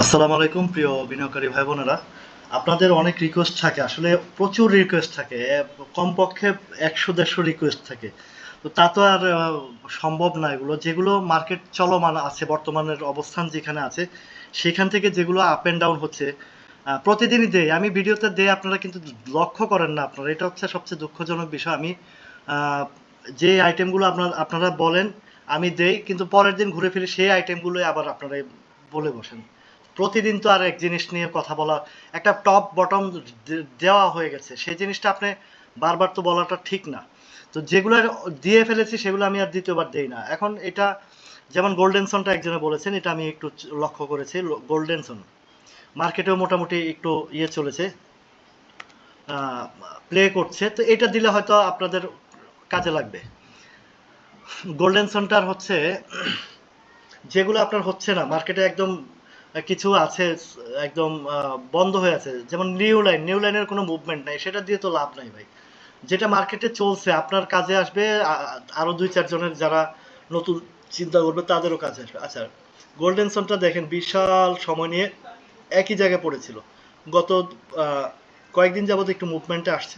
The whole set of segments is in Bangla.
আসসালামু আলাইকুম, প্রিয় বিনিয়োগকারী ভাই বোনেরা। আপনাদের অনেক রিকোয়েস্ট থাকে, আসলে প্রচুর রিকোয়েস্ট থাকে কমপক্ষে একশো দেড়শো রিকোয়েস্ট থাকে। তো তা তো আর সম্ভব না এগুলো। যেগুলো মার্কেট চলমান আছে, বর্তমানের অবস্থান যেখানে আছে, সেখান থেকে যেগুলো আপ অ্যান্ড ডাউন হচ্ছে প্রতিদিনই দেয়। আমি ভিডিওতে দেয়, আপনারা কিন্তু লক্ষ্য করেন না আপনারা। এটা হচ্ছে সবচেয়ে দুঃখজনক বিষয়। আমি যে আইটেমগুলো আপনার, আপনারা বলেন, আমি দেই, কিন্তু পরের দিন ঘুরে ফিরে সেই আইটেমগুলোই আবার আপনারা বলে বসেন। প্রতিদিন তো আর এক জিনিস নিয়ে কথা বলা, একটা টপ বটম দেওয়া হয়ে গেছে। সেই জিনিসটা আপনি বারবার তো বলাটা ঠিক না। তো যেগুলো দিয়ে ফেলেছি সেগুলো আমি আর দ্বিতীয়বার দেই না। এখন এটা যেমন গোল্ডেন সনটা একজনে বলেছেন, এটা আমি একটু লক্ষ্য করেছি গোল্ডেন সন মার্কেটেও মোটামুটি একটু ইয়ে চলেছে প্লে করছে। তো এটা দিলে হয়তো আপনাদের কাজে লাগবে। গোল্ডেন সনটার হচ্ছে, যেগুলো আপনার হচ্ছে না, মার্কেটে একদম কিছু আছে, একদম বন্ধ হয়ে আছে। যেমন নিউ লাইন নিউ লাইনের কোনো মুভমেন্ট নাই, সেটা দিয়ে তো লাভ নাই ভাই। যেটা মার্কেটে চলছে, আপনার কাজে আসবে আরও দুই চারজনের যারা নতুন চিন্তা করবে, তাদেরও কাজে আসবে। আচ্ছা গোল্ডেন সনটা দেখেন, বিশাল সময় নিয়ে একই জায়গায় পড়েছিল। গত কয়েকদিন যাবত একটু মুভমেন্টে আসছে।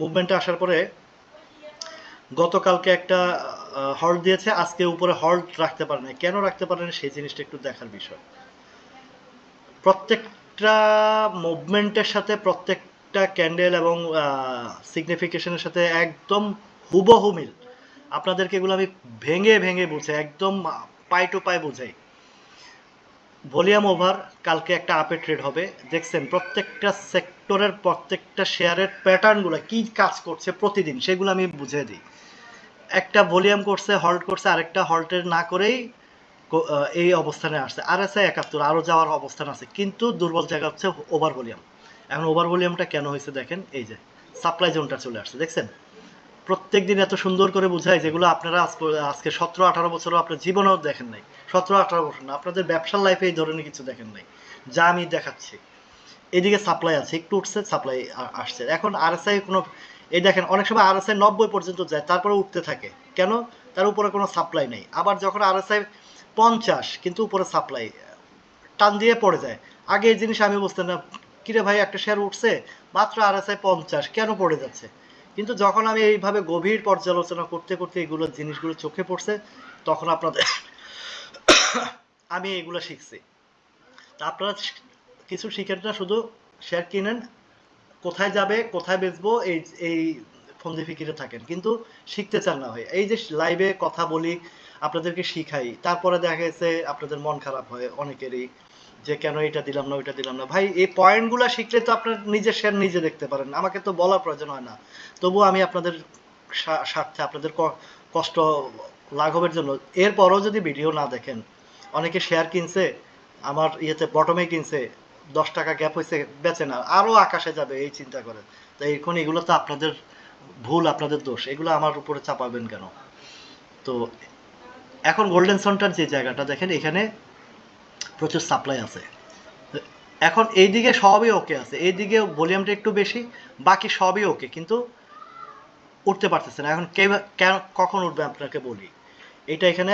মুভমেন্টে আসার পরে গতকালকে একটা হল্ট দিয়েছে। আজকে উপরে হল্ট রাখতে পারে না কেন রাখতে পারে না সেই জিনিসটা একটু দেখার বিষয়। প্রত্যেকটা মুভমেন্টের সাথে প্রত্যেকটা ক্যান্ডেল এবং সিগনিফিকেশনের সাথে একদম হুবহু মিল। আপনাদেরকে এগুলো আমি ভেঙে ভেঙে বুঝাই, একদম পাই টু পাই বুঝাই। ভলিউম ওভার, কালকে একটা আপে ট্রেড হবে। দেখছেন, প্রত্যেকটা সেক্টরের প্রত্যেকটা শেয়ারের প্যাটার্নগুলো কি কাজ করছে প্রতিদিন, সেগুলো আমি বুঝিয়ে দিই। একটা ভলিউম করছে হল্ট করছে, আরেকটা হল্টের না করেই এই অবস্থানে আসছে। আর এস একাত্তর আরও যাওয়ার অবস্থান আছে, কিন্তু দুর্বল জায়গা হচ্ছে ওভার ভলিউম। এখন ওভার ভলিউমটা কেন হয়েছে দেখেন, এই যে সাপ্লাই জোনটা চলে আসছে, দেখছেন? প্রত্যেক দিন এত সুন্দর করে বুঝায় যেগুলো আপনারা আজকে- সতেরো, আঠারো বছরও আপনার জীবনেও দেখেন নাই। সতেরো, আঠারো বছর না, আপনাদের ব্যবসার লাইফে এই ধরনের কিছু দেখেন নাই। যা আমি দেখাচ্ছি। এদিকে সাপ্লাই আছে, একটু উঠছে সাপ্লাই আসছে। এখন আর আরএসআই কোনো, এই দেখেন, অনেক সময় আরএসআই নব্বই পর্যন্ত যায়, তারপরে উঠতে থাকে। কেন? তার উপরে কোনো সাপ্লাই নেই। আবার যখন আরএসআই পঞ্চাশ, কিন্তু উপরে সাপ্লাই টান দিয়ে পড়ে যায়। আগে এই জিনিস আমি বুঝতাম না, কিরে ভাই, একটা শেয়ার উঠছে, মাত্র আরএসআই পঞ্চাশ, কেন পড়ে যাচ্ছে? কিন্তু যখন আমি এইভাবে গভীর পর্যালোচনা করতে করতে এগুলো জিনিসগুলো চোখে পড়ছে, তখন আপনাদের আমি এগুলো শিখছি। তা আপনারা কিছু শিখেন না, শুধু শেয়ার কিনেন, কোথায় যাবে, কোথায় বেচবো, এই এই ফন্দি ফিকিরে থাকেন। কিন্তু শিখতে চান না ভাই। এই যে লাইভে কথা বলি আপনাদেরকে শিখাই। তারপরে দেখা গেছে আপনাদের মন খারাপ হয় অনেকেরই, যে কেন এটা দিলাম না, ওইটা দিলাম না। ভাই, এই পয়েন্টগুলো শিখলে তো আপনার নিজের শেয়ার নিজে দেখতে পারেন। আমাকে তো বলার প্রয়োজন হয় না। তবুও আমি আপনাদের স্বা- স্বার্থে আপনাদের কষ্ট লাঘবের জন্য, এরপরও যদি ভিডিও না দেখেন, অনেকে শেয়ার কিনছে, আমার ইয়েতে বটমে কিনছে, দশ টাকা গ্যাপ হয়েছে বেচে না আরও আকাশে যাবে এই চিন্তা করে। তো এখন এগুলো তো আপনাদের ভুল, আপনাদের দোষ, এগুলো আমার উপরে চাপাবেন কেন? তো এখন গোল্ডেন সনটার যে জায়গাটা, দেখেন এখানে প্রচুর সাপ্লাই আছে। এখন এই দিকে সবই ওকে আছে। এইদিকে ভলিউমটা একটু বেশি, বাকি সবই ওকে কিন্তু উঠতে পারতেছে না। এখন কেন কখন উঠবে আপনাকে বলি? এটা এখানে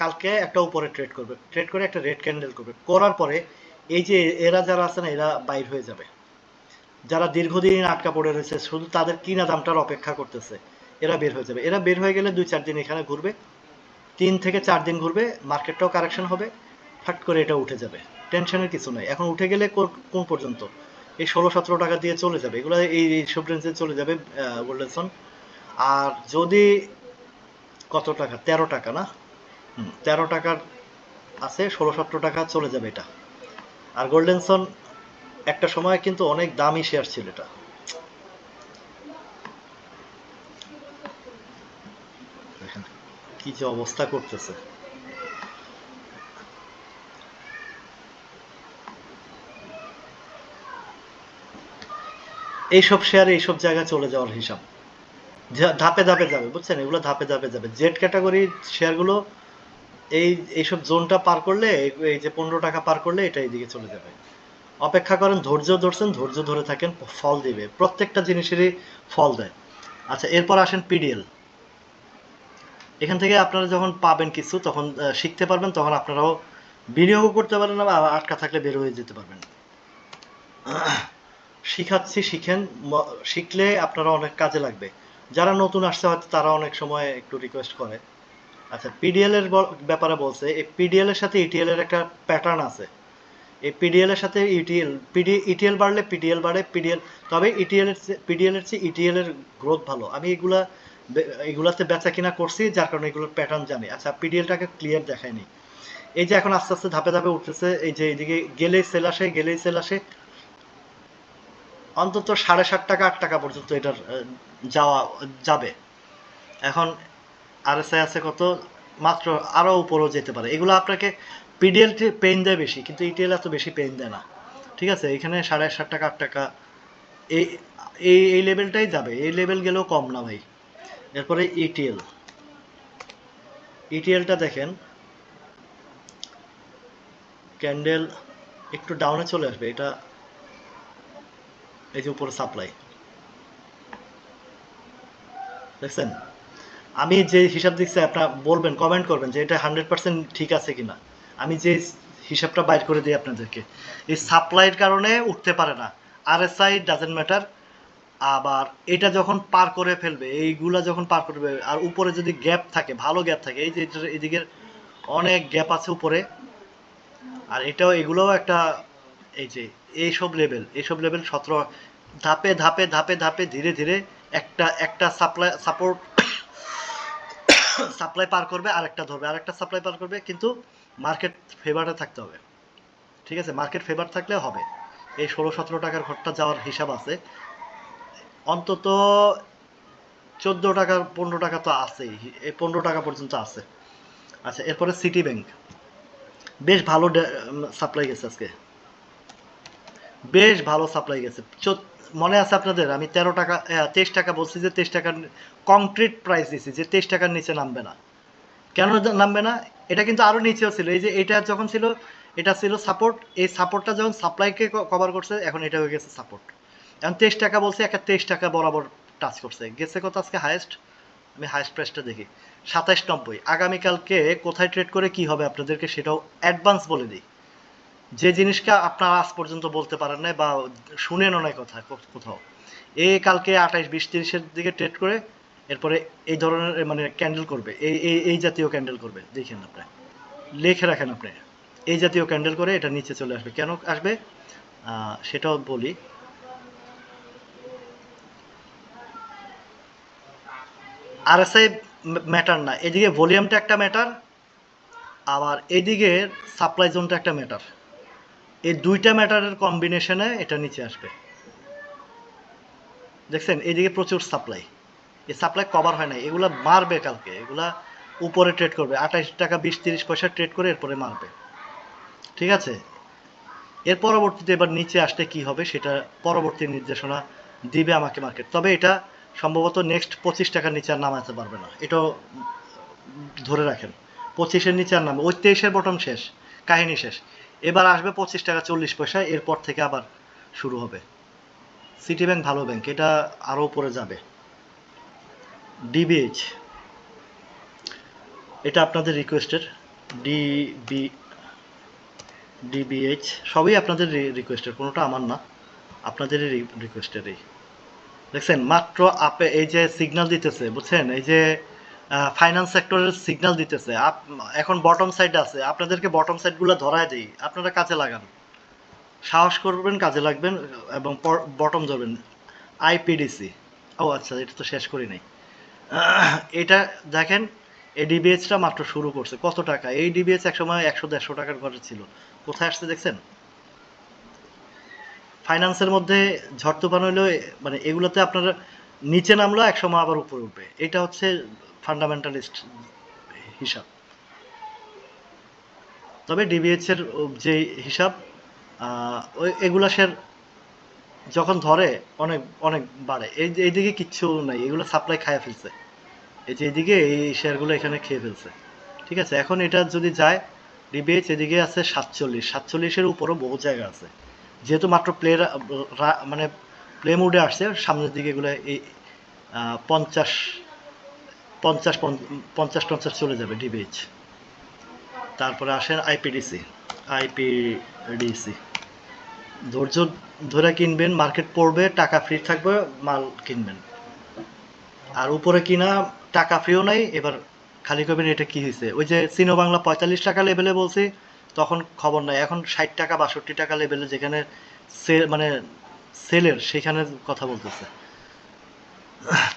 কালকে একটা উপরে ট্রেড করবে। ট্রেড করে একটা রেড ক্যান্ডেল করবে। করার পরে এই যে এরা যারা আছে না, এরা বাইর হয়ে যাবে। যারা দীর্ঘদিন আটকা পড়ে রয়েছে, শুধু তাদের কিনা দামটার অপেক্ষা করতেছে, এরা বের হয়ে যাবে। এরা বের হয়ে গেলে দুই চার দিন এখানে ঘুরবে। তিন থেকে চার দিন ঘুরবে, মার্কেটটাও কারেকশন হবে, ফাট করে এটা উঠে যাবে। টেনশনের কিছু নাই। এখন উঠে গেলে কোন- পর্যন্ত? এই ষোলো সতেরো টাকা দিয়ে চলে যাবে। এগুলো এই সব রেঞ্জে চলে যাবে গোল্ডেনসন আর যদি কত টাকা? তেরো টাকা না? তেরো টাকার আছে, ষোলো সতেরো টাকা চলে যাবে এটা। আর গোল্ডেনসন একটা সময় কিন্তু অনেক দামি শেয়ার ছিল এটা। কি যে অবস্থা করতেছে। এইসব শেয়ার এইসব জায়গায় চলে যাওয়ার হিসাব। ধাপে ধাপে যাবে, বুঝছেন? এগুলো ধাপে ধাপে যাবে। জেড ক্যাটাগরির শেয়ারগুলো এই, এইসব জোনটা পার করলে, এই যে পনেরো টাকা পার করলে এটা এইদিকে চলে যাবে। অপেক্ষা করেন, ধৈর্য ধরছেন, ধৈর্য ধরে থাকেন, ফল দিবে। প্রত্যেকটা জিনিসেরই ফল দেয়। আচ্ছা এরপর আসেন পিডিএল এখান থেকে আপনারা যখন পাবেন কিছু, তখন শিখতে পারবেন, তখন আপনারাও বিনিয়োগও করতে পারেন না বা আটকা থাকলে বের হয়ে যেতে পারবেন শিখাচ্ছি, শিখেন শিখলে আপনারা অনেক কাজে লাগবে। যারা নতুন আসছে, হয়তো তারা অনেক সময় একটু রিকোয়েস্ট করে। আচ্ছা পিডিএল এর ব্যাপারে বলছে, এই পিডিএল এর সাথে ইটিএল এর একটা প্যাটার্ন আছে। এই পিডিএল এর সাথে ইটিএল পিডি ইটিএল বাড়লে পিডিএল বাড়ে পিডিএল তবে ইটিএল এর পিডিএল এর চেয়ে ইটিএল এর গ্রোথ ভালো। আমি এগুলা এগুলাতে বেচা কিনা করছি, যার কারণে এগুলোর প্যাটার্ন জানি। আচ্ছা পিডিএলটাকে ক্লিয়ার দেখায়নি এই যে এখন আস্তে আস্তে ধাপে ধাপে উঠতেছে, এই যে এইদিকে গেলেই সেল আসে, গেলেই সেল আসে। অন্তত সাড়ে সাত টাকা, আট টাকা পর্যন্ত এটার যাওয়া, যাবে। এখন আরএসআই আছে কত? মাত্র আরও উপরেও যেতে পারে। এগুলো আপনাকে পিডিএল পেন দেয় বেশি, কিন্তু ইটিএল এত বেশি পেইন দেয় না। ঠিক আছে? এখানে সাড়ে সাত টাকা, আট টাকা, এই এই লেভেলটাই যাবে। এই লেভেল গেলেও কম না ভাই। এরপরে E ইটিএল ইটিএলটা দেখেন। ক্যান্ডেল একটু ডাউনে চলে আসবে, এটা এই যে উপরে সাপ্লাই দেখছেন? আমি যে হিসাব দিচ্ছি, আপনার বলবেন কমেন্ট করবেন যে এটা হান্ড্রেড পার্সেন্ট ঠিক আছে কিনা। আমি যে হিসাবটা বাইর করে দিই আপনাদেরকে, এই সাপ্লাইয়ের কারণে উঠতে পারে না। R S I doesn't matter আবার এটা যখন পার করে ফেলবে, এইগুলা যখন পার করবে, আর উপরে যদি গ্যাপ থাকে, ভালো গ্যাপ থাকে, এই যে এদিকের অনেক গ্যাপ আছে উপরে, আর এটাও, এগুলোও একটা, এই যে, এইসব লেভেল এইসব লেভেল সতেরো, ধাপে ধাপে ধাপে ধাপে, ধীরে ধীরে একটা একটা সাপ্লাই সাপোর্ট সাপ্লাই পার করবে আর একটা ধরবে, আরেকটা সাপ্লাই পার করবে, কিন্তু মার্কেট ফেভারে থাকতে হবে। ঠিক আছে? মার্কেট ফেভার থাকলে হবে। এই ষোলো, সতেরো টাকার ঘরটা যাওয়ার হিসাব আছে। অন্তত চোদ্দ টাকা পনেরো টাকা তো আছেই। এই পনেরো টাকা পর্যন্ত আছে। আচ্ছা এরপরে সিটি ব্যাংক বেশ ভালো সাপ্লাই গেছে আজকে। বেশ ভালো সাপ্লাই গেছে। মনে আছে আপনাদের? আমি তেরো টাকা তেইশ টাকা বলছি যে তেইশ টাকার কংক্রিট প্রাইস দিছি যে তেইশ টাকার নিচে নামবে না। কেন নামবে না? এটা কিন্তু আরও নিচেও ছিল। এই যে এটা যখন ছিল এটা ছিল সাপোর্ট এই সাপোর্টটা যখন সাপ্লাইকে কভার করছে এখন এটা হয়ে গেছে সাপোর্ট এখন তেইশ টাকা বলছে একটা তেইশ টাকা বরাবর টাচ করছে। গেছে কত আজকে হায়েস্ট আমি হায়েস্ট প্রাইসটা দেখি। সাতাইশ নব্বই। আগামীকালকে কোথায় ট্রেড করে কি হবে আপনাদেরকে সেটাও অ্যাডভান্স বলে দিই। যে জিনিসটা আপনারা আজ পর্যন্ত বলতে পারেন না বা শুনেনও নাই কথা কোথাও। এই কালকে আঠাইশ, বিশ, তিরিশের দিকে ট্রেড করে এরপরে এই ধরনের মানে ক্যান্ডেল করবে। এই এই এই জাতীয় ক্যান্ডেল করবে। দেখেন আপনি। লিখে রাখেন আপনি। এই জাতীয় ক্যান্ডেল করে এটা নিচে চলে আসবে। কেন আসবে? সেটাও বলি। আরএসআই ম্যাটার না। এদিকে ভলিউমটা একটা ম্যাটার আবার এদিকে সাপ্লাই জোনটা একটা ম্যাটার এই দুইটা ম্যাটারের কম্বিনেশনে এটা নিচে আসবে। দেখছেন? এদিকে প্রচুর সাপ্লাই এই সাপ্লাই কভার হয় না এগুলা মারবে কালকে। এগুলা উপরে ট্রেড করবে। আঠাইশ টাকা, বিশ, তিরিশ পয়সা ট্রেড করে এরপরে মারবে। ঠিক আছে? এর পরবর্তীতে এবার নিচে আসলে কি হবে সেটা পরবর্তী নির্দেশনা দিবে আমাকে মার্কেট তবে এটা সম্ভবত নেক্সট পঁচিশ টাকার নিচে আর নামাতে পারবে না। এটাও ধরে রাখেন। পঁচিশের নিচে আর নামবে। ওই তেইশের বটম শেষ, কাহিনী শেষ। এবার আসবে পঁচিশ টাকা চল্লিশ পয়সা, এরপর থেকে আবার শুরু হবে। সিটি ব্যাংক ভালো ব্যাংক এটা আরও উপরে যাবে। ডিবিএইচ এটা আপনাদের রিকোয়েস্টের ডিবি ডিবিএইচ সবই আপনাদের রিকোয়েস্টের কোনোটা আমার না। আপনাদেরই রিকোয়েস্টের এই। দেখছেন, মাত্র আপে এই যে সিগন্যাল দিতেছে, বুঝছেন? এই যে ফাইন্যান্স সেক্টরের সিগন্যাল দিতেছে। এখন বটম সাইড আছে। আপনাদেরকে বটম সাইডগুলো ধরায় দিই। আপনারা কাজে লাগান। সাহস করবেন, কাজে লাগবেন, এবং বটম ধরবেন। আইপিডিসি ও আচ্ছা এটা তো শেষ করি নাই। এটা দেখেন, এই ডিবিএসটা মাত্র শুরু করছে। কত টাকা? এই ডিবিএস একসময় একশো দেড়শো টাকার ঘরে ছিল। কোথায় আসছে দেখছেন? ফাইন্যান্সের মধ্যে ঝড় তুফান হইলেও মানে এগুলোতে আপনার নিচে নামলো একসময় আবার উপরে উঠবে। এটা হচ্ছে ফান্ডামেন্টালিস্ট হিসাব। তবে ডিবিএইচ এর যে হিসাব এগুলা শেয়ার যখন ধরে, অনেক অনেক বাড়ে। এই, এইদিকে কিচ্ছু নাই, এগুলো সাপ্লাই খায় ফেলছে। এই যে এদিকে এই শেয়ারগুলো এখানে খেয়ে ফেলছে। ঠিক আছে? এখন এটা যদি যায় ডিবিএইচ এদিকে আছে সাতচল্লিশ। সাতচল্লিশের উপরও বহু জায়গা আছে। যেহেতু মাত্র প্লে মানে প্লে মুডে আসছে, সামনের দিকে এগুলো এই পঞ্চাশ পঞ্চাশ পঞ্চাশ পঞ্চাশ চলে যাবে ডিবিএইচ তারপরে আসেন আইপিডিসি আইপিডিসি ধৈর্য ধরে কিনবেন মার্কেট পড়বে, টাকা ফ্রি থাকবে, মাল কিনবেন। আর উপরে কিনা টাকা ফ্রিও নাই, এবার খালি করবেন, এটা কি হয়েছে ওই যে সিনো বাংলা পঁয়তাল্লিশ টাকা লেভেলে বলছি তখন খবর নাই। এখন ষাট টাকা, বাষট্টি টাকা লেভেলে যেখানে সেল মানে সেলের সেখানে কথা বলতেছে।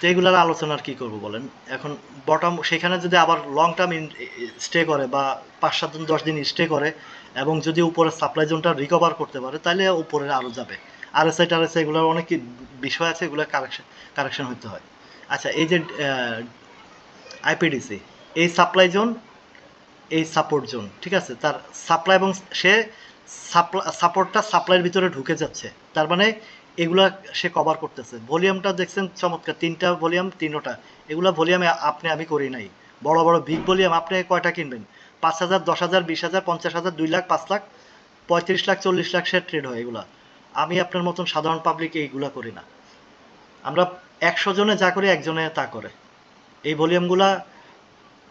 তো এগুলার আলোচনার কি করব বলেন? এখন বটম সেখানে যদি আবার লং টার্ম স্টে করে বা পাঁচ, সাত দিন, দশ দিন স্টে করে এবং যদি উপরে সাপ্লাই জোনটা রিকভার করতে পারে, তাহলে উপরে আরও যাবে। আর এস আই টার এস এগুলোর অনেক বিষয় আছে এগুলো কারেকশন কারেকশন হতে হয়। আচ্ছা এই যে আইপিডিসি এই সাপ্লাই জোন এই সাপোর্ট জোন ঠিক আছে? তার সাপ্লাই এবং সে সাপোর্টটা সাপ্লাইয়ের ভিতরে ঢুকে যাচ্ছে। তার মানে এগুলা সে কভার করতেছে। ভলিউমটা দেখছেন চমৎকার, তিনটা ভলিউম তিনোটা। এগুলা ভলিউমে আপনি, আমি করি নাই। বড় বড় বিগ ভলিউম আপনি কয়টা কিনবেন? পাঁচ হাজার, দশ হাজার, বিশ হাজার, পঞ্চাশ হাজার, দুই লাখ, পাঁচ লাখ, পঁয়ত্রিশ লাখ, চল্লিশ লাখ সে ট্রেড হয় এগুলা। আমি আপনার মতন সাধারণ পাবলিক এইগুলা করি না। আমরা একশো জনে যা করি, একজনে তা করে। এই ভলিউমগুলা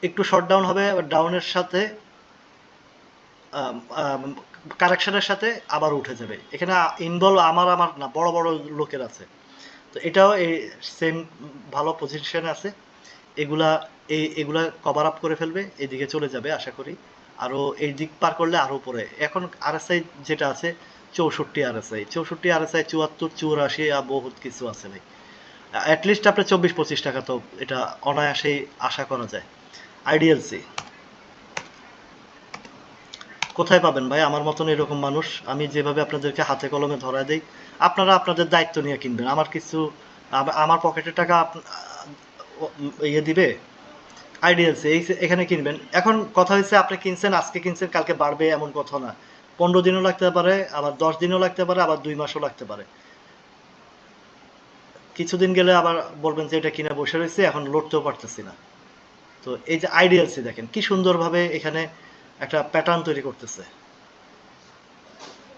একটু শর্ট ডাউন হবে ডাউনের সাথে কারেকশনের সাথে আবার উঠে যাবে। এখানে ইনভলভ আমার আমার না, বড় বড় লোকের আছে। তো এটাও এই সেম ভালো পজিশনে আছে। এগুলা, এই, এগুলা কভার আপ করে ফেলবে, এদিকে চলে যাবে আশা করি। আরও এই দিক পার করলে আরও উপরে। এখন আরএসআই যেটা আছে, চৌষট্টি আরএসআই চৌষট্টি আরএসআই চুয়াত্তর, চুরাশি আর বহুত কিছু আছে ভাই। অ্যাটলিস্ট আপনার চব্বিশ, পঁচিশ টাকা তো এটা অনায়াসেই আশা করা যায়। আইডিএলসি কোথায় পাবেন ভাই? আমার মতন এরকম মানুষ। আমি যেভাবে আপনাদেরকে হাতে কলমে ধরা দেই, আপনারা আপনাদের দায়িত্ব নিয়ে কিনবেন। আমার কিছু আমার পকেটের টাকা ইয়ে দিবে? আইডিয়ালসি, এই এখানে কিনবেন। এখন কথা হচ্ছে আপনি কিনছেন, আজকে কিনছেন, কালকে বাড়বে এমন কথা না। পনেরো দিনও লাগতে পারে, আবার দশ দিনও লাগতে পারে, আবার দুই মাসও লাগতে পারে। কিছুদিন গেলে আবার বলবেন যে এটা কিনে বসে রয়েছে, এখন লড়তেও পারতেছি না। তো এই যে আইডিয়ালসি দেখেন, কি সুন্দরভাবে এখানে একটা প্যাটার্ন তৈরি করতেছে।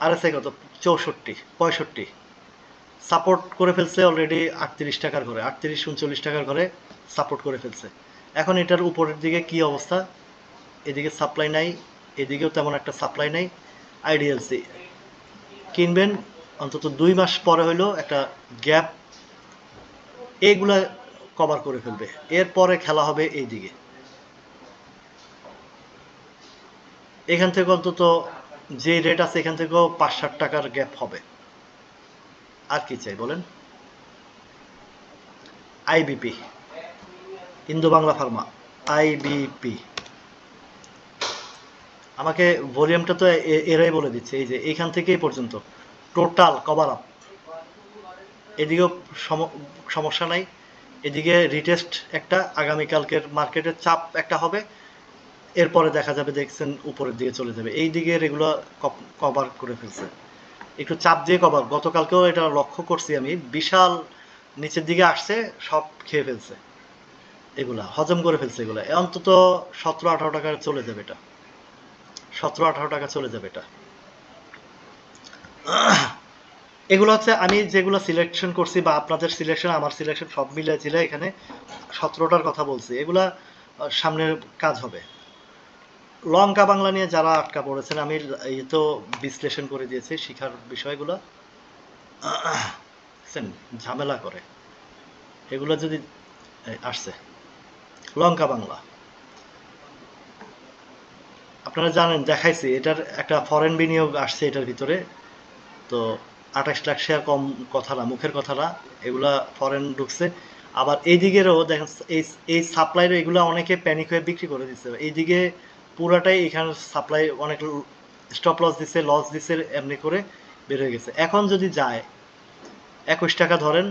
আর এসে কত? চৌষট্টি, পঁয়ষট্টি। সাপোর্ট করে ফেলছে অলরেডি আটত্রিশ টাকার ঘরে, আটত্রিশ, উনচল্লিশ টাকার ঘরে সাপোর্ট করে ফেলছে। এখন এটার উপরের দিকে কি অবস্থা? এদিকে সাপ্লাই নাই, এদিকেও তেমন একটা সাপ্লাই নাই। আইডিএলসি কিনবেন, অন্তত দুই মাস পরে হইল একটা গ্যাপ এইগুলা কভার করে ফেলবে। এরপরে খেলা হবে এই দিকে এখান থেকে অন্তত যে রেট আছে, এখান থেকেও পাঁচ ষাট টাকার গ্যাপ হবে। আর কি চাই বলেন? IBP Indo Bangla pharma IBP আমাকে ভলিউমটা তো এরাই বলে দিচ্ছে, এই যে এইখান থেকে পর্যন্ত। টোটাল কভার আপ এদিকেও সম- সমস্যা নাই। এদিকে রিটেস্ট একটা, আগামীকালকের মার্কেটের চাপ একটা হবে, এরপরে দেখা যাবে দেখছেন উপরের দিকে চলে যাবে। এই দিকে এগুলো কভার করে ফেলছে। একটু চাপ দিয়ে কভার গতকালকেও এটা লক্ষ্য করছি আমি, বিশাল নিচের দিকে আসছে, সব খেয়ে ফেলছে। এগুলা, হজম করে ফেলছে এগুলা। অন্তত সতেরো, আঠারো টাকা চলে যাবে এটা। সতেরো, আঠারো টাকা চলে যাবে এটা। এগুলো হচ্ছে আমি যেগুলো সিলেকশন করছি বা আপনাদের সিলেকশন আমার সিলেকশন সব মিলে ছিল এখানে সতেরোটার কথা বলছি। এগুলা সামনের কাজ হবে। লঙ্কা বাংলা নিয়ে যারা আটকা পড়েছেন, আমি এই তো বিশ্লেষণ করে দিয়েছি শিখার বিষয়গুলো? ঝামেলা করে। এগুলো যদি আসছে। লঙ্কা বাংলা। আপনারা জানেন, দেখাইছি, এটার একটা ফরেন বিনিয়োগ আসছে এটার ভিতরে। তো আঠাশ লাখ শেয়ার কম কথা না মুখের কথা না এগুলা ফরেন ঢুকছে। আবার এই দিকেরও দেখেন, এই এই সাপ্লাইয়ের এগুলো অনেকে প্যানিক হয়ে বিক্রি করে দিচ্ছে। এইদিকে পুরাটাই এখানে সাপ্লাই অনেক স্টপ লস দিচ্ছে লস দিচ্ছে, এমনি করে বের হয়ে গেছে। এখন যদি যায়, একুশ টাকা ধরেন,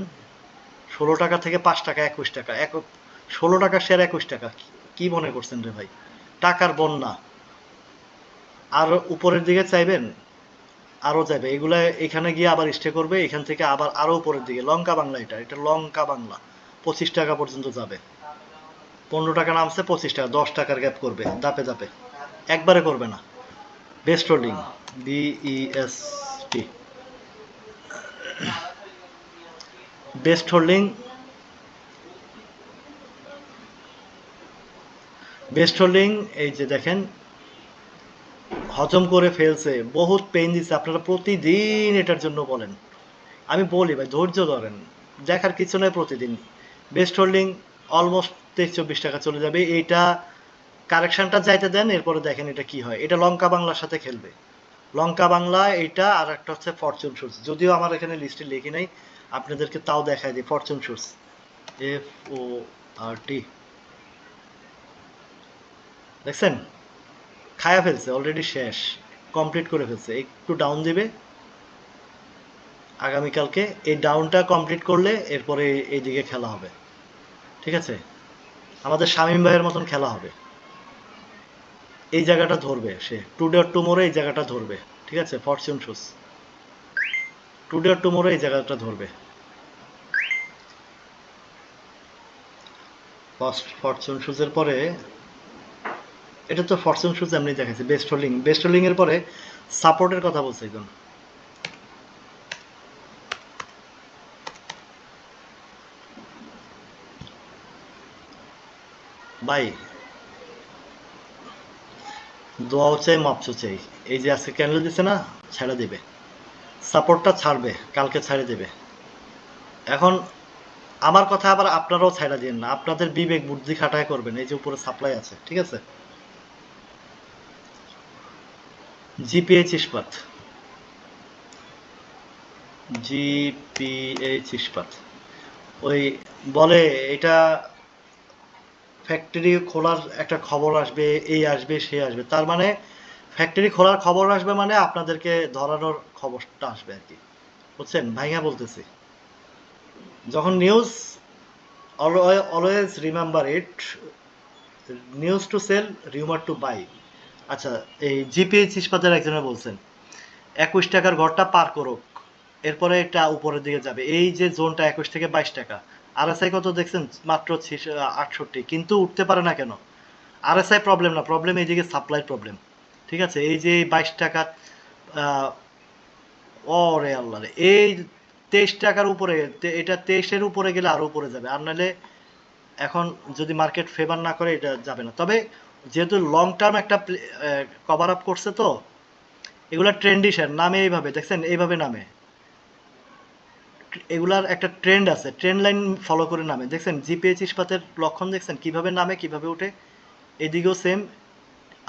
ষোলো টাকা থেকে পাঁচ টাকা একুশ টাকা, এক, ষোলো টাকা শেয়ার একুশ টাকা, কি মনে করছেন রে ভাই? টাকার বন্যা। আর উপরের দিকে চাইবেন? আরও যাবে এগুলা এখানে গিয়ে আবার স্টে করবে, এখান থেকে আবার আরও উপরের দিকে। লঙ্কা বাংলা এটা এটা লঙ্কা বাংলা। পঁচিশ টাকা পর্যন্ত যাবে। পনেরো টাকা নামছে পঁচিশ টাকা, দশ টাকার গ্যাপ করবে দাপে দাপে একবারে করবে না। Best holding B E S T best holding best holding এই যে দেখেন হজম করে ফেলছে, বহুত পেইন দিচ্ছে আপনারা প্রতিদিন এটার জন্য বলেন। আমি বলি ভাই, ধৈর্য ধরেন, দেখার কিছু নয় প্রতিদিন। বেস্ট হোল্ডিং অলমোস্ট তেইশ চব্বিশ টাকা চলে যাবে, এইটা কারেকশনটা যাইতে দেন, এরপরে দেখেন এটা কি হয়। এটা লঙ্কা বাংলার সাথে খেলবে। লঙ্কা বাংলা এটা আর একটা হচ্ছে ফরচুন শুটস যদিও আমার এখানে লিস্টে লিখি নাই, আপনাদেরকে তাও দেখাই দিই Fortune suits F O R T দেখছেন? খায়া ফেলছে অলরেডি শেষ কমপ্লিট করে ফেলছে। একটু ডাউন দিবে, আগামীকালকে এই ডাউনটা কমপ্লিট করলে এরপরে এইদিকে খেলা হবে। ঠিক আছে? আমাদের শামীম ভাইয়ের মতন খেলা হবে। এই জায়গাটা ধরবে সে। টুডে অর টুমোরো এই জায়গাটা ধরবে। ঠিক আছে? Fortune shoes today or tomorrow এই জায়গাটা ধরবে। ফরচুন শুজের পরে এটা তো ফরচুন শুজ এমনি দেখাচ্ছে বেস্ট হোল্ডিং বেস্ট হোল্ডিং এর পরে সাপোর্টের কথা বলছে একজন ভাই, দোয়াও চাই মাপচো চাই। এই যে আজকে ক্যান্ডেল দিছে না ছেড়ে দিবে। সাপোর্টটা ছাড়বে, কালকে ছেড়ে দেবে। এখন আমার কথা আবার আপনারাও ছাইড়া দিন না, আপনাদের বিবেক বুদ্ধি খাটায় করবেন, এই যে উপরে সাপ্লাই আছে, ঠিক আছে? জিপিএইচ ইস্পাত জিপিএইচ ইস্পাত ওই বলে এটা ফ্যাক্টরি খোলার একটা খবর আসবে, এই আসবে, সে আসবে। তার মানে ফ্যাক্টরি খোলার খবর আসবে মানে আপনাদেরকে ধরানোর খবরটা আসবে আর কি। বুঝছেন? ভাইয়া বলতেছি। যখন news always remember it news to sell rumour to buy আচ্ছা এই জিপিএইচ ইস্পাতের একজনে বলছেন, একুশ টাকার ঘরটা পার করুক, এরপরে এটা উপরের দিকে যাবে। এই যে জোনটা একুশ থেকে বাইশ টাকা আর আরএসআই কত দেখছেন? মাত্র আটষট্টি, কিন্তু উঠতে পারে না কেন? আর আরএসআই প্রবলেম না প্রবলেম এইদিকে সাপ্লাই প্রবলেম ঠিক আছে? এই যে বাইশ টাকা ও রে আল্লাহ এই তেইশ টাকার উপরে এটা তেইশের উপরে গেলে আরও উপরে যাবে। আর নাহলে এখন যদি মার্কেট ফেভার না করে, এটা যাবে না। তবে যেহেতু লং টার্ম একটা কভার আপ করছে তো, এগুলা ট্রেন্ডি শেয়ার নামে এইভাবে, দেখছেন? এইভাবে নামে। এগুলার একটা ট্রেন্ড আছে ট্রেন্ড লাইন ফলো করে নামে। দেখছেন? জিপিএইচ ইস্পাতের লক্ষণ দেখছেন? কীভাবে নামে, কীভাবে উঠে? এদিকেও সেম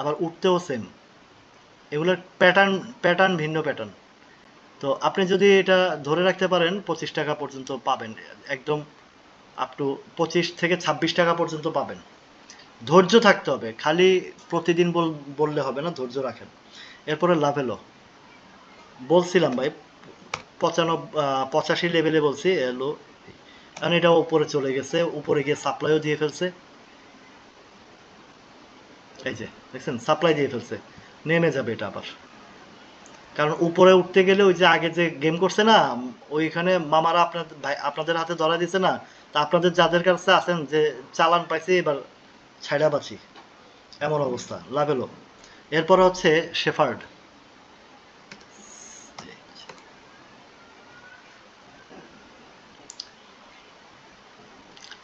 আবার উঠতেও সেম এগুলোর প্যাটার্ন প্যাটার্ন ভিন্ন প্যাটার্ন তো আপনি যদি এটা ধরে রাখতে পারেন, পঁচিশ টাকা পর্যন্ত পাবেন। একদম আপ টু পঁচিশ থেকে ছাব্বিশ টাকা পর্যন্ত পাবেন। ধৈর্য থাকতে হবে। খালি প্রতিদিন বল- বললে হবে না, ধৈর্য রাখেন। এরপরে লাভ এলো। বলছিলাম ভাই পঁচানব্বই পঁচাশি লেভেলে বলছি, এলো। কারণ এটা উপরে চলে গেছে, উপরে গিয়ে সাপ্লাইও দিয়ে ফেলছে। এই যে, দেখছেন? সাপ্লাই দিয়ে ফেলছে। নেমে যাবে এটা আবার। কারণ উপরে উঠতে গেলে ওই যে আগে যে গেম করছে না, ওইখানে মামারা আপনাদের, ভাই, আপনাদের হাতে ধরা দিছে না। তা আপনাদের যাদের কাছে আছেন যে চালান পাইছে, এবার ছাইড়া বাঁচি। এমন অবস্থা, লাভেলো। এরপরে হচ্ছে শেফার্ড।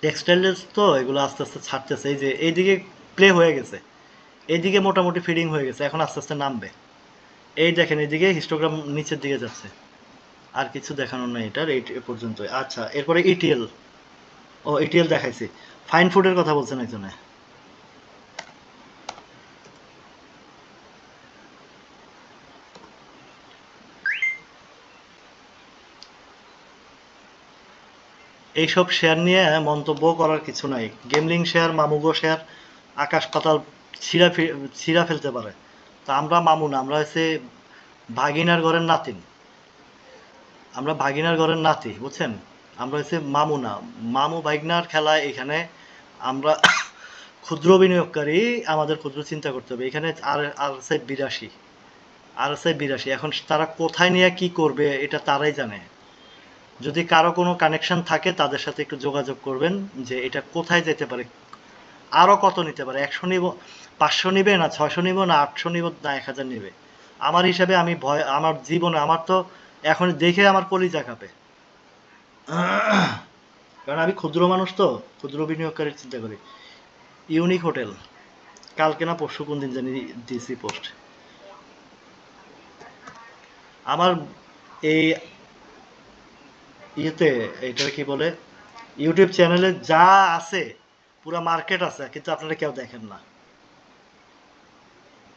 টেক্সটাইলস তো এগুলো আস্তে আস্তে ছাড়তেছে। এই যে, এইদিকে প্লে হয়ে গেছে। এইদিকে মোটামুটি ফিডিং হয়ে গেছে, এখন আস্তে আস্তে নামবে। এই দেখেন, এইদিকে হিস্টোগ্রাম নিচের দিকে যাচ্ছে। আর কিছু দেখানোর নাই এটার, এই এ পর্যন্ত আচ্ছা এরপরে ইটিএল ও ইটিএল দেখাইছি। ফাইন ফুডের কথা বলছেন একজনে। এইসব শেয়ার নিয়ে মন্তব্য করার কিছু নাই। গেমলিং শেয়ার, মামুগো শেয়ার, আকাশ পাতাল ছিঁড়া ছিঁড়া ফেলতে পারে। তা আমরা মামু না, আমরা হচ্ছে ভাগিনার ঘরের নাতিন আমরা ভাগিনার ঘরের নাতি, বুঝছেন? আমরা হচ্ছে মামু না। মামু ভাগনার খেলায় এখানে আমরা ক্ষুদ্র বিনিয়োগকারী, আমাদের ক্ষুদ্র চিন্তা করতে হবে। এখানে আর আর বিরাশি। আর বিরাশি। এখন তারা কোথায় নিয়ে কি করবে, এটা তারাই জানে। যদি কারও কোনো কানেকশন থাকে, তাদের সাথে একটু যোগাযোগ করবেন যে এটা কোথায় যেতে পারে, আরও কত নিতে পারে, একশো নিব, পাঁচশো নিবে না ছয়শো নিব না আটশো নিব না এক হাজার নিবে। আমার হিসাবে আমি ভয়, আমার জীবনে, আমার তো এখন দেখে আমার কলিজা কাঁপে। কারণ আমি ক্ষুদ্র মানুষ তো, ক্ষুদ্র বিনিয়োগকারীর চিন্তা করি। ইউনিক হোটেল, কালকে না পরশু কোন দিন জানি দিয়েছি পোস্ট। আমার এই ইয়েতে এটা কি বলে ইউটিউব চ্যানেলে যা আছে, পুরো মার্কেট আছে, কিন্তু আপনারা কেউ দেখেন না।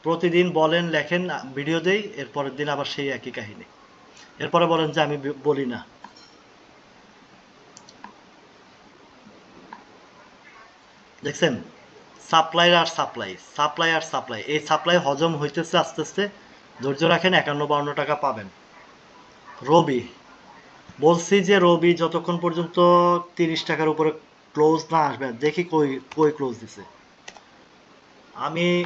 প্রতিদিন বলেন, লেখেন ভিডিও দেই, এর পরের দিন আবার সেই একই কাহিনী। এরপরে বলেন যে, আমি বলি না। দেখছেন? সাপ্লাই আর সাপ্লাই সাপ্লাই আর সাপ্লাই। এই সাপ্লাই হজম হইতেছে, আস্তে আস্তে, ধৈর্য রাখেন, একান্ন বাউন্ন টাকা পাবেন। রবি বলছি যে রবি যতক্ষণ পর্যন্ত তিরিশ টাকার উপরে ক্লোজ না আসবে, দেখি কই কই ক্লোজ দিছে। আমি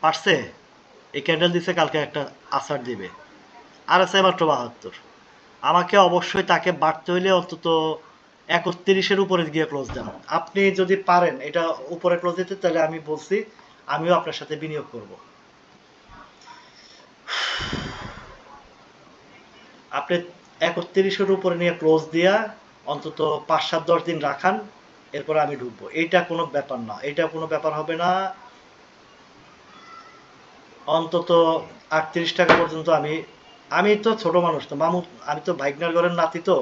পারছে? এই ক্যান্ডেল দিছে, কালকে একটা আসার দিবে। আর আছে মাত্র বাহাত্তর। আমাকে অবশ্যই তাকে বাড়তে হইলে অন্তত একত্রিশের উপরে গিয়ে ক্লোজ দেন। আপনি যদি পারেন, এটা উপরে ক্লোজ দিতে, তাহলে আমি বলছি, আমিও আপনার সাথে বিনিয়োগ করব। আপনি একত্রিশের উপরে নিয়ে ক্লোজ দিয়া অন্তত পাঁচ সাত দশ দিন রাখান, এরপরে আমি ঢুকবো। এইটা কোনো ব্যাপার না। এটা কোনো ব্যাপার হবে না। অন্তত আটত্রিশ টাকা পর্যন্ত আমি আমি তো ছোট মানুষ তো, মামু, আমি তো ভাইগনার ঘরের নাতি তো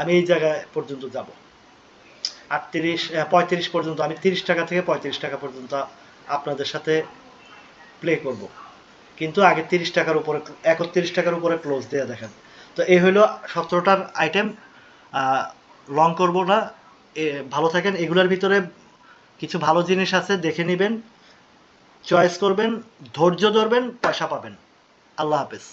আমি এই জায়গায় পর্যন্ত যাব। আটত্রিশ পঁয়ত্রিশ পর্যন্ত, আমি তিরিশ টাকা থেকে পঁয়ত্রিশ টাকা পর্যন্ত আপনাদের সাথে প্লে করব। কিন্তু আগে তিরিশ টাকার উপরে, একত্রিশ টাকার উপরে ক্লোজ দিয়ে দেখেন। তো এই হলো সতেরোটার আইটেম লং করব না। ভালো থাকেন। এগুলোর ভিতরে কিছু ভালো জিনিস আছে, দেখে নেবেন চয়েস করবেন, ধৈর্য ধরবেন, পয়সা পাবেন। আল্লাহ হাফেজ।